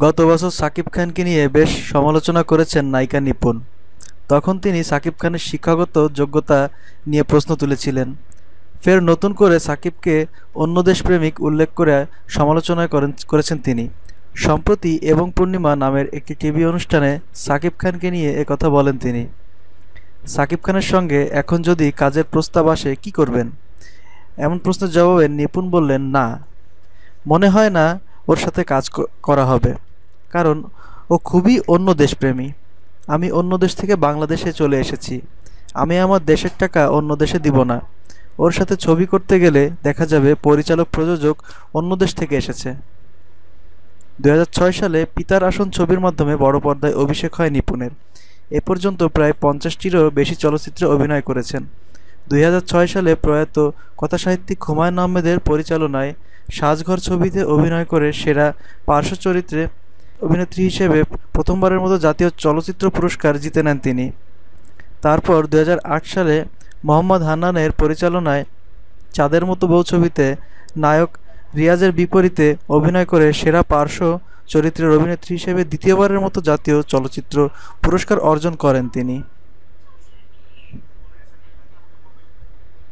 গত বছর সাকিব খানকে নিয়ে বেশ সমালোচনা করেছেন নায়িকা নিপুণ। তখন তিনি সাকিব খানের শিক্ষাগত যোগ্যতা নিয়ে প্রশ্ন তুলেছিলেন। ফের নতুন করে সাকিবকে অন্য দেশপ্রেমিক উল্লেখ করে সমালোচনা করেন, করেছেন তিনি। সম্প্রতি এবং পূর্ণিমা নামের একটি টিভি অনুষ্ঠানে সাকিব খানকে নিয়ে একথা বলেন তিনি। সাকিব খানের সঙ্গে এখন যদি কাজের প্রস্তাব আসে, কি করবেন? এমন প্রশ্নের জবাবে নিপুণ বললেন, না। মনে হয় না ওর সাথে কাজ করা হবে। কারণ, ও খুবই অন্য দেশপ্রেমী। আমি অন্য দেশ থেকে বাংলাদেশে চলে এসেছি। আমি আমার দেশের টাকা অন্য দেশে দিব না। ওর সাথে ছবি করতে গেলে দেখা যাবে পরিচালক প্রযোজক অন্য দেশ থেকে এসেছে। দুই হাজার ছয় সালে পিতার আসন ছবির মাধ্যমে বড় পর্দায় অভিষেক হয় নিপুণের। এ পর্যন্ত প্রায় পঞ্চাশটিরও বেশি চলচ্চিত্রে অভিনয় করেছেন। দুই হাজার ছয় সালে প্রয়াত কথাসাহিত্যিক হুমায়ুন আহমেদের পরিচালনায় সাজঘর ছবিতে অভিনয় করে সেরা পার্শ্ব চরিত্রে অভিনেত্রী হিসেবে প্রথমবারের মতো জাতীয় চলচ্চিত্র পুরস্কার জিতে নেন তিনি। তারপর দু হাজার আট সালে মোহাম্মদ হান্নানের পরিচালনায় চাঁদের মতো বউ ছবিতে নায়ক রিয়াজের বিপরীতে অভিনয় করে সেরা পার্শ্ব চরিত্রের অভিনেত্রী হিসেবে দ্বিতীয়বারের মতো জাতীয় চলচ্চিত্র পুরস্কার অর্জন করেন তিনি।